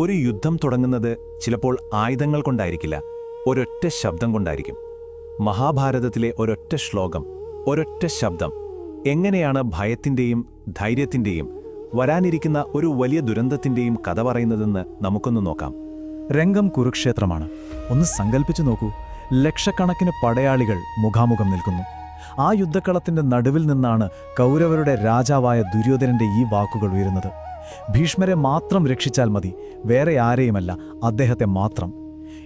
ഒരു യുദ്ധം തുടങ്ങുന്നത് ചിലപ്പോൾ ആയുധങ്ങൾ കൊണ്ടായിരിക്കില്ല ഒരൊറ്റ ശബ്ദം കൊണ്ടായിരിക്കും. മഹാഭാരതത്തിലെ ഒരൊറ്റ ശ്ലോകം ഒരൊറ്റ ശബ്ദം എങ്ങനെയാണ് ഭയത്തിന്റെയും ധൈര്യത്തിന്റെയും വരാനിരിക്കുന്ന ഒരു വലിയ ദുരന്തത്തിന്റെയും കഥ പറയുന്നതെന്ന് നമുക്കൊന്ന് നോക്കാം. രംഗം കുരുക്ഷേത്രമാണ്. ഒന്ന് സങ്കല്പിച്ചു നോക്കൂ. ലക്ഷക്കണക്കിന് പടയാളികൾ മുഖാമുഖം നിൽക്കുന്നു. ആ യുദ്ധക്കളത്തിന്റെ നടുവിൽ നിന്നാണ് കൗരവരുടെ രാജാവായ ദുര്യോധനന്റെ ഈ വാക്കുകൾ ഉയരുന്നത്. ഭീഷ്മരെ മാത്രം രക്ഷിച്ചാൽ മതി വേറെ ആരെയുമല്ല അദ്ദേഹത്തെ മാത്രം.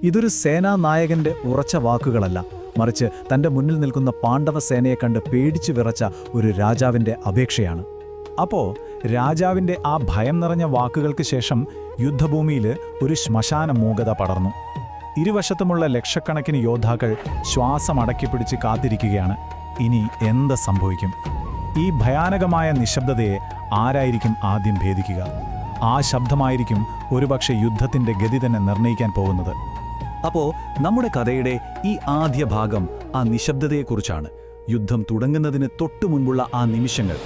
ഇതൊരു സേനാനായകന്റെ ഉറച്ച വാക്കുകളല്ല മറിച്ച് തന്റെ മുന്നിൽ നിൽക്കുന്ന പാണ്ഡവ സേനയെ കണ്ട് പേടിച്ചു വിറച്ച ഒരു രാജാവിന്റെ അപേക്ഷയാണ്. അപ്പോൾ രാജാവിന്റെ ആ ഭയം നിറഞ്ഞ വാക്കുകൾക്ക് ശേഷം യുദ്ധഭൂമിയിൽ ഒരു ശ്മശാന മൂകത പടർന്നു. ഇരുവശത്തുമുള്ള ലക്ഷക്കണക്കിന് യോദ്ധാക്കൾ ശ്വാസം അടക്കിപ്പിടിച്ച് കാത്തിരിക്കുകയാണ്. ഇനി എന്ത് സംഭവിക്കും? ഈ ഭയാനകമായ നിശബ്ദതയെ ആരായിരിക്കും ആദ്യം ഭേദിക്കുക? ആ ശബ്ദമായിരിക്കും ഒരുപക്ഷെ യുദ്ധത്തിന്റെ ഗതി തന്നെ നിർണയിക്കാൻ പോകുന്നത്. അപ്പോൾ നമ്മുടെ കഥയുടെ ഈ ആദ്യ ഭാഗം ആ നിശബ്ദതയെക്കുറിച്ചാണ്. യുദ്ധം തുടങ്ങുന്നതിന് തൊട്ടു മുൻപുള്ള ആ നിമിഷങ്ങൾ.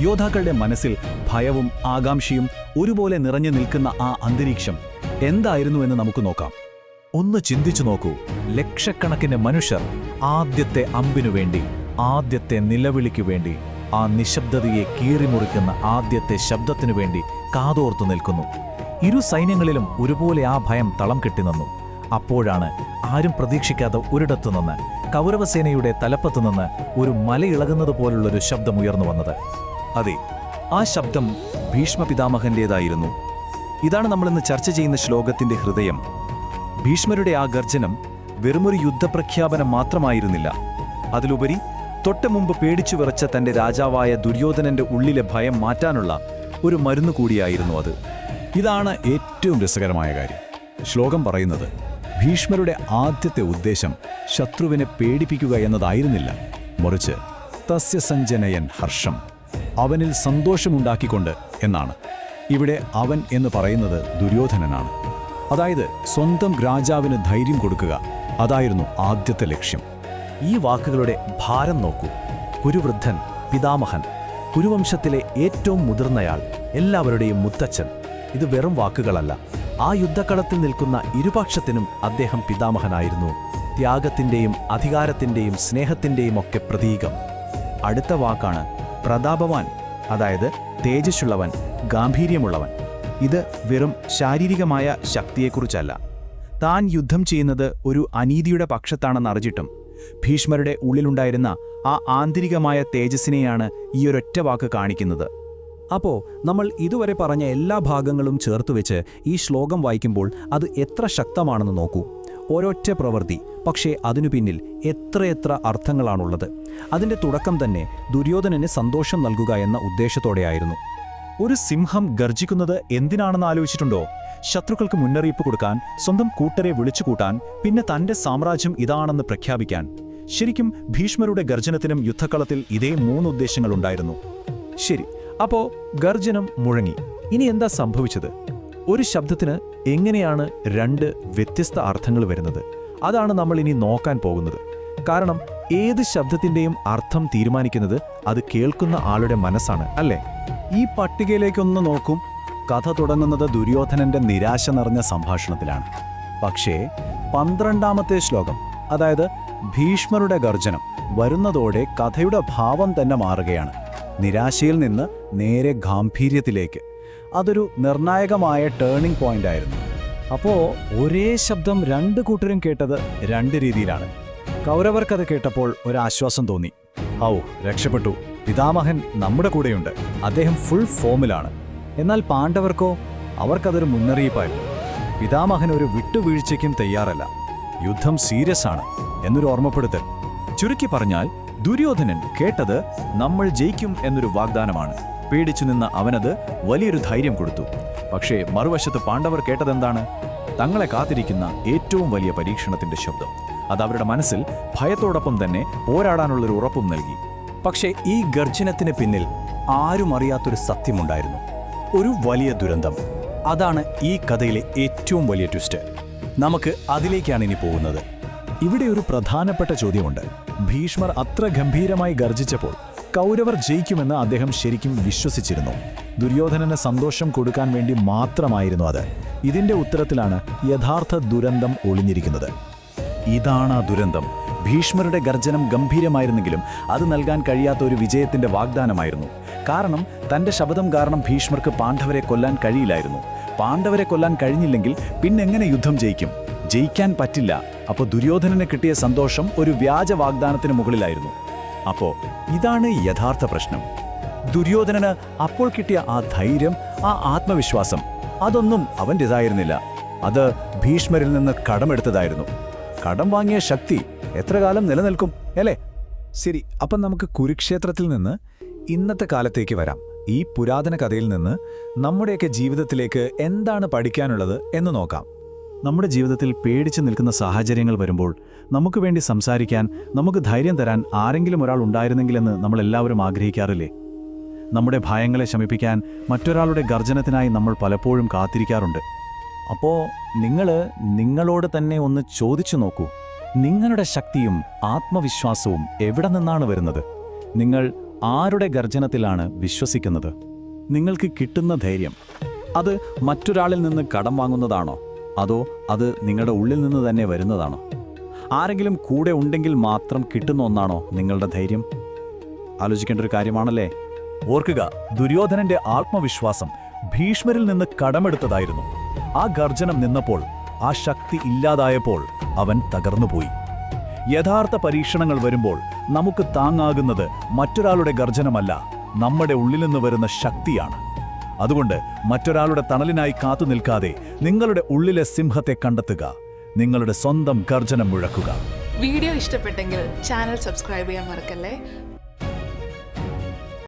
യോദ്ധാക്കളുടെ മനസ്സിൽ ഭയവും ആകാംക്ഷയും ഒരുപോലെ നിറഞ്ഞു നിൽക്കുന്ന ആ അന്തരീക്ഷം എന്തായിരുന്നു എന്ന് നമുക്ക് നോക്കാം. ഒന്ന് ചിന്തിച്ചു നോക്കൂ. ലക്ഷക്കണക്കിന് മനുഷ്യർ ആദ്യത്തെ അമ്പിനു വേണ്ടി ആദ്യത്തെ നിലവിളിക്കു വേണ്ടി ആ നിശബ്ദതയെ കീറിമുറിക്കുന്ന ആദ്യത്തെ ശബ്ദത്തിനു വേണ്ടി കാതോർത്തു നിൽക്കുന്നു. ഇരു സൈന്യങ്ങളിലും ഒരുപോലെ ആ ഭയം തളം കെട്ടി നിന്നു. അപ്പോഴാണ് ആരും പ്രതീക്ഷിക്കാതെ ഒരിടത്തു നിന്ന് കൗരവസേനയുടെ തലപ്പത്തു നിന്ന് ഒരു മലയിളകുന്നത് പോലുള്ളൊരു ശബ്ദം ഉയർന്നു വന്നത്. അതെ ആ ശബ്ദം ഭീഷ്മ പിതാമഹന്റേതായിരുന്നു ഇതാണ് നമ്മളിന്ന് ചർച്ച ചെയ്യുന്ന ശ്ലോകത്തിന്റെ ഹൃദയം. ഭീഷ്മരുടെ ആ ഗർജനം വെറുമൊരു യുദ്ധപ്രഖ്യാപനം മാത്രമായിരുന്നില്ല. അതിലുപരി തൊട്ടു മുമ്പ് പേടിച്ചു വിറച്ച തന്റെ രാജാവായ ദുര്യോധനന്റെ ഉള്ളിലെ ഭയം മാറ്റാനുള്ള ഒരു മരുന്ന് കൂടിയായിരുന്നു അത്. ഇതാണ് ഏറ്റവും രസകരമായ കാര്യം. ശ്ലോകം പറയുന്നത് ഭീഷ്മരുടെ ആദ്യത്തെ ഉദ്ദേശം ശത്രുവിനെ പേടിപ്പിക്കുക എന്നതായിരുന്നില്ല. മറിച്ച് തസ്യസഞ്ജനയൻ ഹർഷം അവനിൽ സന്തോഷമുണ്ടാക്കിക്കൊണ്ട് എന്നാണ്. ഇവിടെ അവൻ എന്ന് പറയുന്നത് ദുര്യോധനനാണ്. അതായത് സ്വന്തം രാജാവിന് ധൈര്യം കൊടുക്കുക അതായിരുന്നു ആദ്യത്തെ ലക്ഷ്യം. ഈ വാക്കുകളുടെ ഭാരം നോക്കൂ. കുരുവൃദ്ധൻ പിതാമഹൻ കുരുവംശത്തിലെ ഏറ്റവും മുതിർന്നയാൾ എല്ലാവരുടെയും മുത്തച്ഛൻ. ഇത് വെറും വാക്കുകളല്ല. ആ യുദ്ധക്കളത്തിൽ നിൽക്കുന്ന ഇരുപക്ഷത്തിനും അദ്ദേഹം പിതാമഹനായിരുന്നു. ത്യാഗത്തിന്റെയും അധികാരത്തിന്റെയും സ്നേഹത്തിന്റെയും ഒക്കെ പ്രതീകം. അടുത്ത വാക്കാണ് പ്രതാപവാൻ അതായത് തേജസ്സുള്ളവൻ ഗാംഭീര്യമുള്ളവൻ. ഇത് വെറും ശാരീരികമായ ശക്തിയെക്കുറിച്ചല്ല. താൻ യുദ്ധം ചെയ്യുന്നത് ഒരു അനീതിയുടെ പക്ഷത്താണെന്ന് അറിഞ്ഞിട്ടും ഭീഷ്മരുടെ ഉള്ളിലുണ്ടായിരുന്ന ആ ആന്തരികമായ തേജസ്സിനെയാണ് ഈ ഒരൊറ്റ വാക്ക് കാണിക്കുന്നത്. അപ്പോൾ നമ്മൾ ഇതുവരെ പറഞ്ഞ എല്ലാ ഭാഗങ്ങളും ചേർത്തുവെച്ച് ഈ ശ്ലോകം വായിക്കുമ്പോൾ അത് എത്ര ശക്തമാണെന്ന് നോക്കൂ. ഒരൊറ്റ പ്രവൃത്തി പക്ഷേ അതിനു പിന്നിൽ എത്രയെത്ര അർത്ഥങ്ങളാണുള്ളത്. അതിന്റെ തുടക്കം തന്നെ ദുര്യോധനന് സന്തോഷം നൽകുക എന്ന ഉദ്ദേശത്തോടെയായിരുന്നു. ഒരു സിംഹം ഗർജിക്കുന്നത് എന്തിനാണെന്ന് ആലോചിച്ചിട്ടുണ്ടോ? ശത്രുക്കൾക്ക് മുന്നറിയിപ്പ് കൊടുക്കാൻ സ്വന്തം കൂട്ടരെ വിളിച്ചുകൂട്ടാൻ പിന്നെ തന്റെ സാമ്രാജ്യം ഇതാണെന്ന് പ്രഖ്യാപിക്കാൻ. ശരിക്കും ഭീഷ്മരുടെ ഗർജനത്തിനും യുദ്ധക്കളത്തിൽ ഇതേ മൂന്ന് ഉദ്ദേശങ്ങളുണ്ടായിരുന്നു ശരി അപ്പോ ഗർജനം മുഴങ്ങി. ഇനി എന്താ സംഭവിച്ചത്? ഒരു ശബ്ദത്തിന് എങ്ങനെയാണ് രണ്ട് വ്യത്യസ്ത അർത്ഥങ്ങൾ വരുന്നത്? അതാണ് നമ്മൾ ഇനി നോക്കാൻ പോകുന്നത്. കാരണം ഏത് ശബ്ദത്തിന്റെയും അർത്ഥം തീരുമാനിക്കുന്നത് അത് കേൾക്കുന്ന ആളുടെ മനസ്സാണ് അല്ലേ? ഈ പട്ടികയിലേക്കൊന്ന് നോക്കും. കഥ തുടങ്ങുന്നത് ദുര്യോധനന്റെ നിരാശ നിറഞ്ഞ സംഭാഷണത്തിലാണ്. പക്ഷേ പന്ത്രണ്ടാമത്തെ ശ്ലോകം അതായത് ഭീഷ്മരുടെ ഗർജനം വരുന്നതോടെ കഥയുടെ ഭാവം തന്നെ മാറുകയാണ്. നിരാശയിൽ നിന്ന് നേരെ ഗാംഭീര്യത്തിലേക്ക്. അതൊരു നിർണായകമായ ടേണിംഗ് പോയിന്റ് ആയിരുന്നു. അപ്പോ ഒരേ ശബ്ദം രണ്ട് കൂട്ടരും കേട്ടത് രണ്ട് രീതിയിലാണ്. കൗരവർക്കത് കേട്ടപ്പോൾ ഒരാശ്വാസം തോന്നി. ഔ രക്ഷപ്പെട്ടു. പിതാമഹൻ നമ്മുടെ കൂടെയുണ്ട്. അദ്ദേഹം ഫുൾ ഫോമിലാണ് എന്നാൽ പാണ്ഡവർക്കോ അവർക്കതൊരു മുന്നറിയിപ്പായിരുന്നു. പിതാമഹൻ ഒരു വിട്ടുവീഴ്ചയ്ക്കും തയ്യാറല്ല. യുദ്ധം സീരിയസ് ആണ് എന്നൊരു ഓർമ്മപ്പെടുത്തൽ. ചുരുക്കി പറഞ്ഞാൽ ദുര്യോധനൻ കേട്ടത് നമ്മൾ ജയിക്കും എന്നൊരു വാഗ്ദാനമാണ്. പേടിച്ചു നിന്ന അവനത് വലിയൊരു ധൈര്യം കൊടുത്തു. പക്ഷേ മറുവശത്ത് പാണ്ഡവർ കേട്ടതെന്താണ്? തങ്ങളെ കാത്തിരിക്കുന്ന ഏറ്റവും വലിയ പരീക്ഷണത്തിന്റെ ശബ്ദം. അത് അവരുടെ മനസ്സിൽ ഭയത്തോടൊപ്പം തന്നെ പോരാടാനുള്ളൊരു ഉറപ്പും നൽകി. പക്ഷേ ഈ ഗർജനത്തിന് പിന്നിൽ ആരും അറിയാത്തൊരു സത്യമുണ്ടായിരുന്നു. ഒരു വലിയ ദുരന്തം. അതാണ് ഈ കഥയിലെ ഏറ്റവും വലിയ ട്വിസ്റ്റ്. നമുക്ക് അതിലേക്കാണ് ഇനി പോകുന്നത്. ഇവിടെ ഒരു പ്രധാനപ്പെട്ട ചോദ്യമുണ്ട്. ഭീഷ്മർ അത്ര ഗംഭീരമായി ഗർജിച്ചപ്പോൾ കൗരവർ ജയിക്കുമെന്ന് അദ്ദേഹം ശരിക്കും വിശ്വസിച്ചിരുന്നു. ദുര്യോധനന് സന്തോഷം കൊടുക്കാൻ വേണ്ടി മാത്രമായിരുന്നു അത്. ഇതിന്റെ ഉത്തരത്തിലാണ് യഥാർത്ഥ ദുരന്തം ഒളിഞ്ഞിരിക്കുന്നത്. ഇതാണ് ആ ദുരന്തം. ഭീഷ്മരുടെ ഗർജനം ഗംഭീരമായിരുന്നെങ്കിലും അത് നൽകാൻ കഴിയാത്ത ഒരു വിജയത്തിന്റെ വാഗ്ദാനമായിരുന്നു. കാരണം തന്റെ ശബ്ദം കാരണം ഭീഷ്മർക്ക് പാണ്ഡവരെ കൊല്ലാൻ കഴിയില്ലായിരുന്നു. പാണ്ഡവരെ കൊല്ലാൻ കഴിഞ്ഞില്ലെങ്കിൽ പിന്നെങ്ങനെ യുദ്ധം ജയിക്കും? ജയിക്കാൻ പറ്റില്ല. അപ്പോൾ ദുര്യോധനന് കിട്ടിയ സന്തോഷം ഒരു വ്യാജ വാഗ്ദാനത്തിന് മുകളിലായിരുന്നു. അപ്പോൾ ഇതാണ് യഥാർത്ഥ പ്രശ്നം. ദുര്യോധനന് അപ്പോൾ കിട്ടിയ ആ ധൈര്യം ആ ആത്മവിശ്വാസം അതൊന്നും അവന്റെതായിരുന്നില്ല അത് ഭീഷ്മരിൽ നിന്ന് കടമെടുത്തതായിരുന്നു. കടം വാങ്ങിയ ശക്തി എത്ര കാലം നിലനിൽക്കും അല്ലേ? ശരി അപ്പം നമുക്ക് കുരുക്ഷേത്രത്തിൽ നിന്ന് ഇന്നത്തെ കാലത്തേക്ക് വരാം. ഈ പുരാതന കഥയിൽ നിന്ന് നമ്മുടെയൊക്കെ ജീവിതത്തിലേക്ക് എന്താണ് പഠിക്കാനുള്ളത് എന്ന് നോക്കാം. നമ്മുടെ ജീവിതത്തിൽ പേടിച്ചു നിൽക്കുന്ന സാഹചര്യങ്ങൾ വരുമ്പോൾ നമുക്ക് വേണ്ടി സംസാരിക്കാൻ നമുക്ക് ധൈര്യം തരാൻ ആരെങ്കിലും ഒരാൾ ഉണ്ടായിരുന്നെങ്കിലെന്ന് നമ്മൾ എല്ലാവരും ആഗ്രഹിക്കാറില്ലേ? നമ്മുടെ ഭയങ്ങളെ ശമിപ്പിക്കാൻ മറ്റൊരാളുടെ ഗർജനത്തിനായി നമ്മൾ പലപ്പോഴും കാത്തിരിക്കാറുണ്ട്. അപ്പോൾ നിങ്ങൾ നിങ്ങളോട് തന്നെ ഒന്ന് ചോദിച്ചു നോക്കൂ. നിങ്ങളുടെ ശക്തിയും ആത്മവിശ്വാസവും എവിടെ നിന്നാണ് വരുന്നത്? നിങ്ങൾ ആരുടെ ഗർജനത്തിലാണ് വിശ്വസിക്കുന്നത്? നിങ്ങൾക്ക് കിട്ടുന്ന ധൈര്യം അത് മറ്റൊരാളിൽ നിന്ന് കടം വാങ്ങുന്നതാണോ? അതോ അത് നിങ്ങളുടെ ഉള്ളിൽ നിന്ന് തന്നെ വരുന്നതാണോ? ആരെങ്കിലും കൂടെ ഉണ്ടെങ്കിൽ മാത്രം കിട്ടുന്ന ഒന്നാണോ നിങ്ങളുടെ ധൈര്യം? ആലോചിക്കേണ്ട ഒരു കാര്യമാണല്ലേ? ഓർക്കുക ദുര്യോധനന്റെ ആത്മവിശ്വാസം ഭീഷ്മരിൽ നിന്ന് കടമെടുത്തതായിരുന്നു. ആ ഗർജനം നിന്നപ്പോൾ ആ ശക്തി ഇല്ലാതായപ്പോൾ അവൻ തകർന്നുപോയി. യഥാർത്ഥ പരീക്ഷണങ്ങൾ വരുമ്പോൾ നമുക്ക് താങ്ങാകുന്നത് മറ്റൊരാളുടെ ഗർജനമല്ല നമ്മുടെ ഉള്ളിൽ നിന്ന് വരുന്ന ശക്തിയാണ്. അതുകൊണ്ട് മറ്റൊരാളുടെ തണലിനായി കാത്തു നിൽക്കാതെ നിങ്ങളുടെ ഉള്ളിലെ സിംഹത്തെ കണ്ടെത്തുക നിങ്ങളുടെ സ്വന്തം ഗർജനം മുഴക്കുക. വീഡിയോ ഇഷ്ടപ്പെട്ടെങ്കിൽ ചാനൽ സബ്സ്ക്രൈബ് ചെയ്യാൻ മറക്കല്ലേ?